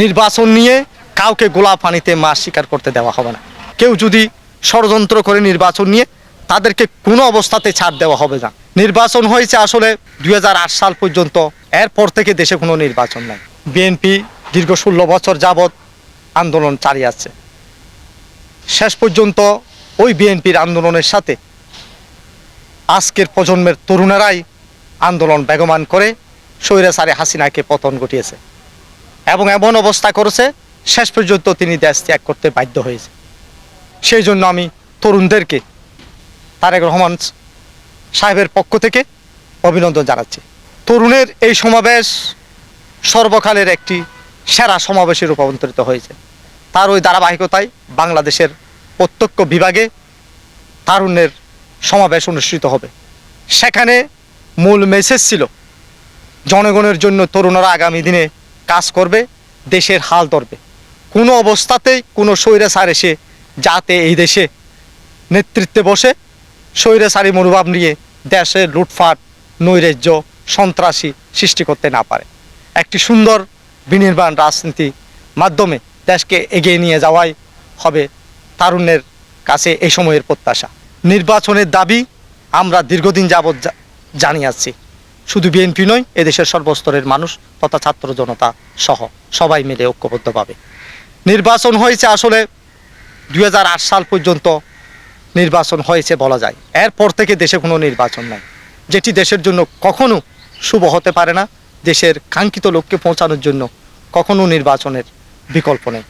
নির্বাচন নিয়ে কাউকে গোলা পানিতে মাছ শিকার করতে দেওয়া হবে না। কেউ যদি ষড়যন্ত্র করে নির্বাচন নিয়ে তাদেরকে কোনো অবস্থাতে ছাড় দেওয়া হবে না। নির্বাচন হয়েছে আসলে দুই হাজার আট সাল পর্যন্ত, এরপর থেকে দেশে কোনো নির্বাচন নাই। বিএনপি দীর্ঘ ষোলো বছর যাবৎ আন্দোলন চালিয়ে আছে শেষ পর্যন্ত ওই বিএনপির আন্দোলনের সাথে আজকের প্রজন্মের তরুণেরাই আন্দোলন বেগমান করে স্বৈরাচারী হাসিনাকে পতন ঘটিয়েছে। এবং এমন অবস্থা করেছে, শেষ পর্যন্ত তিনি দেশ ত্যাগ করতে বাধ্য হয়েছে। সেই জন্য আমি তরুণদেরকে তারেক রহমান সাহেবের পক্ষ থেকে অভিনন্দন জানাচ্ছি। তরুণের এই সমাবেশ সর্বকালের একটি সেরা সমাবেশে রূপান্তরিত হয়েছে। তার ওই ধারাবাহিকতায় বাংলাদেশের প্রত্যক্ষ বিভাগে তারুণ্যের সমাবেশ অনুষ্ঠিত হবে। সেখানে মূল মেসেজ ছিল, জনগণের জন্য তরুণরা আগামী দিনে কাজ করবে, দেশের হাল ধরবে। কোনো অবস্থাতেই কোনো স্বৈরাচার এসে যাতে এই দেশে নেতৃত্বে বসে স্বৈরাচারী মনোভাব নিয়ে দেশে লুটফাট, নৈরাজ্য, সন্ত্রাসী সৃষ্টি করতে না পারে। একটি সুন্দর বিনির্মাণ রাজনীতি মাধ্যমে দেশকে এগিয়ে নিয়ে যাওয়াই হবে তারুণ্যের কাছে এই সময়ের প্রত্যাশা। নির্বাচনের দাবি আমরা দীর্ঘদিন যাবৎ জানিয়ে আসছি। শুধু বিএনপি নয়, এদেশের সর্বস্তরের মানুষ তথা ছাত্র জনতা সহ সবাই মিলে ঐক্যবদ্ধভাবে নির্বাচন হয়েছে আসলে দুই হাজার আট সাল পর্যন্ত নির্বাচন হয়েছে বলা যায়। এরপর থেকে দেশে কোনো নির্বাচন নাই। যেটি দেশের জন্য কখনো শুভ হতে পারে না, দেশের কাঙ্ক্ষিত লক্ষ্যে পৌঁছানোর জন্য কখনো নির্বাচনের বিকল্প নেই।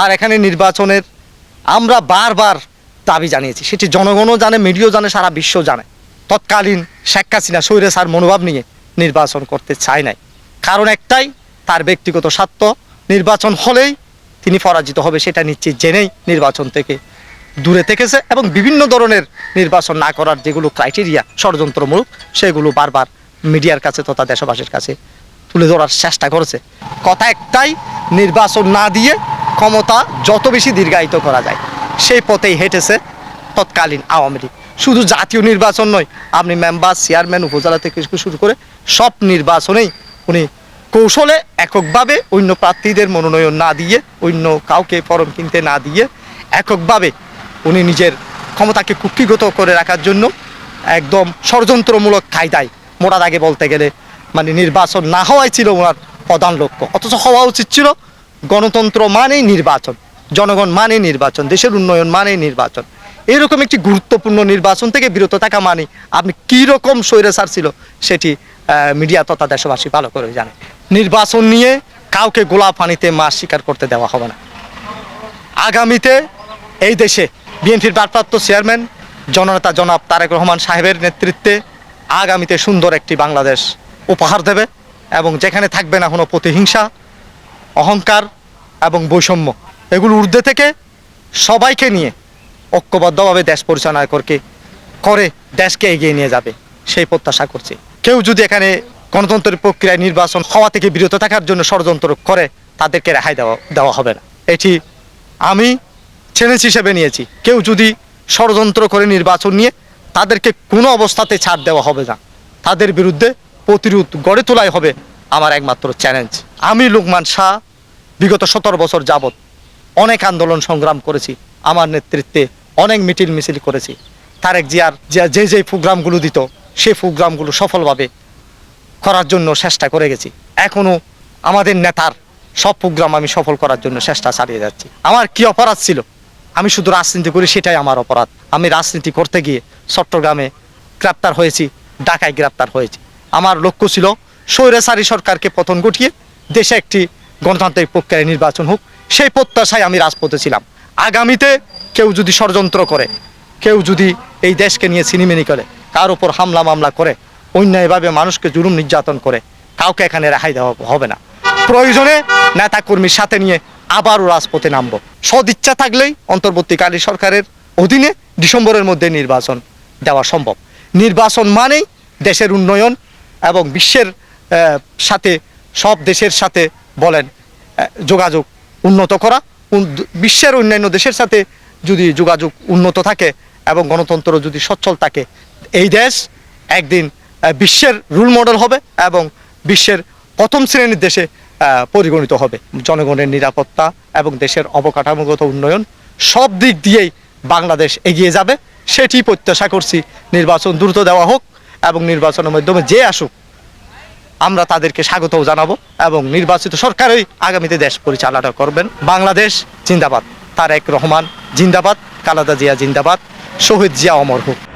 আর এখানে নির্বাচনের আমরা বারবার দাবি জানিয়েছি, সেটি জনগণও জানে, মিডিয়াও জানে, সারা বিশ্ব জানে। তৎকালীন শেখ হাসিনা স্বৈরাচার মনোভাব নিয়ে নির্বাচন করতে চায় নাই। কারণ একটাই, তার ব্যক্তিগত স্বার্থ। নির্বাচন হলেই তিনি পরাজিত হবে সেটা নিশ্চিত জেনেই নির্বাচন থেকে দূরে থেকেছে এবং বিভিন্ন ধরনের নির্বাচন না করার যেগুলো ক্রাইটেরিয়া ষড়যন্ত্রমূলক, সেগুলো বারবার মিডিয়ার কাছে তথা দেশবাসীর কাছে তুলে ধরার চেষ্টা করেছে। কথা একটাই, নির্বাচন না দিয়ে ক্ষমতা যত বেশি দীর্ঘায়িত করা যায়, সেই পথেই হেঁটেছে তৎকালীন আওয়ামী লীগ। শুধু জাতীয় নির্বাচন নয়, আপনি মেম্বার চেয়ারম্যান উপজেলা থেকে শুরু করে সব নির্বাচনেই উনি কৌশলে এককভাবে অন্য প্রার্থীদের মনোনয়ন না দিয়ে, অন্য কাউকে ফরম কিনতে না দিয়ে এককভাবে উনি নিজের ক্ষমতাকে কুক্ষিগত করে রাখার জন্য একদম ষড়যন্ত্রমূলক কায়দায় মোড়ার আগে বলতে গেলে মানে নির্বাচন না হওয়াই ছিল ওনার প্রধান লক্ষ্য। অথচ হওয়া উচিত ছিল গণতন্ত্র মানেই নির্বাচন, জনগণ মানে নির্বাচন, দেশের উন্নয়ন মানে নির্বাচন। এরকম একটি গুরুত্বপূর্ণ নির্বাচন থেকে বিরত থাকা মানে আপনি কী রকম স্বৈরাচার ছিল সেটি মিডিয়া তথা দেশবাসী ভালো করে জানে। নির্বাচন নিয়ে কাউকে গোলা পানিতে মাছ শিকার করতে দেওয়া হবে না। আগামীতে এই দেশে বিএনপির ভারপ্রাপ্ত চেয়ারম্যান, জননেতা জনাব তারেক রহমান সাহেবের নেতৃত্বে আগামীতে সুন্দর একটি বাংলাদেশ উপহার দেবে এবং যেখানে থাকবে না কোনো প্রতিহিংসা, অহংকার এবং বৈষম্য। এগুলো ঊর্ধ্বে থেকে সবাইকে নিয়ে ঐক্যবদ্ধভাবে দেশ পরিচালনা করকে, করে দেশকে এগিয়ে নিয়ে যাবে, সেই প্রত্যাশা করছি। কেউ যদি এখানে গণতন্ত্রের প্রক্রিয়ায় নির্বাচন হওয়া থেকে বিরত থাকার জন্য ষড়যন্ত্র করে, তাদেরকে রেহাই দেওয়া দেওয়া হবে না। এটি আমি চ্যালেঞ্জ হিসেবে নিয়েছি। কেউ যদি ষড়যন্ত্র করে নির্বাচন নিয়ে তাদেরকে কোনো অবস্থাতে ছাড় দেওয়া হবে না, তাদের বিরুদ্ধে প্রতিরোধ গড়ে তোলাই হবে আমার একমাত্র চ্যালেঞ্জ আমি লোকমান শাহ, বিগত সতেরো বছর যাবত অনেক আন্দোলন সংগ্রাম করেছি। আমার নেতৃত্বে অনেক মিটিল মিছিল করেছি। তারেক জিয়ার যে- যে প্রোগ্রামগুলো দিত, সেই প্রোগ্রামগুলো সফলভাবে করার জন্য চেষ্টা করে গেছি। এখনও আমাদের নেতার সব প্রোগ্রাম আমি সফল করার জন্য চেষ্টা চালিয়ে যাচ্ছি। আমার কি অপরাধ ছিল? আমি শুধু রাজনীতি করি, সেটাই আমার অপরাধ। আমি রাজনীতি করতে গিয়ে চট্টগ্রামে গ্রেপ্তার হয়েছি, ঢাকায় গ্রেপ্তার হয়েছি। আমার লক্ষ্য ছিল স্বৈরাচারী সরকারকে পতন ঘটিয়ে দেশে একটি গণতান্ত্রিক প্রক্রিয়ায় নির্বাচন হোক। সেই প্রত্যাশায় আমি রাজপথে ছিলাম। আগামীতে কেউ যদি ষড়যন্ত্র করে, কেউ যদি এই দেশকে নিয়ে সিনেমিনি করে, কার উপর হামলা মামলা করে অন্যায়ভাবে মানুষকে জুলুম নির্যাতন করে, কাউকে এখানে রেহাই দেওয়া হবে না। প্রয়োজনে নেতা কর্মীর সাথে নিয়ে আবারও রাজপথে নামবো। সদিচ্ছা থাকলেই অন্তর্বর্তীকালীন সরকারের অধীনে ডিসেম্বরের মধ্যে নির্বাচন দেওয়া সম্ভব। নির্বাচন মানেই দেশের উন্নয়ন এবং বিশ্বের সাথে, সব দেশের সাথে বলেন যোগাযোগ উন্নত করা। বিশ্বের অন্যান্য দেশের সাথে যদি যোগাযোগ উন্নত থাকে এবং গণতন্ত্র যদি সচ্ছল থাকে, এই দেশ একদিন বিশ্বের রোল মডেল হবে এবং বিশ্বের প্রথম শ্রেণির দেশে পরিগণিত হবে। জনগণের নিরাপত্তা এবং দেশের অবকাঠামোগত উন্নয়ন সব দিক দিয়েই বাংলাদেশ এগিয়ে যাবে। সেটি প্রত্যাশা করছি নির্বাচন দ্রুত দেওয়া হোক এবং নির্বাচনের মাধ্যমে যে আসুক আমরা তাদেরকে স্বাগত জানাব এবং নির্বাচিত সরকারই আগামীতে দেশ পরিচালনা করবেন। বাংলাদেশ জিন্দাবাদ। তারেক রহমান জিন্দাবাদ, কালাদা জিয়া জিন্দাবাদ, শহীদ জিয়া অমর হোক।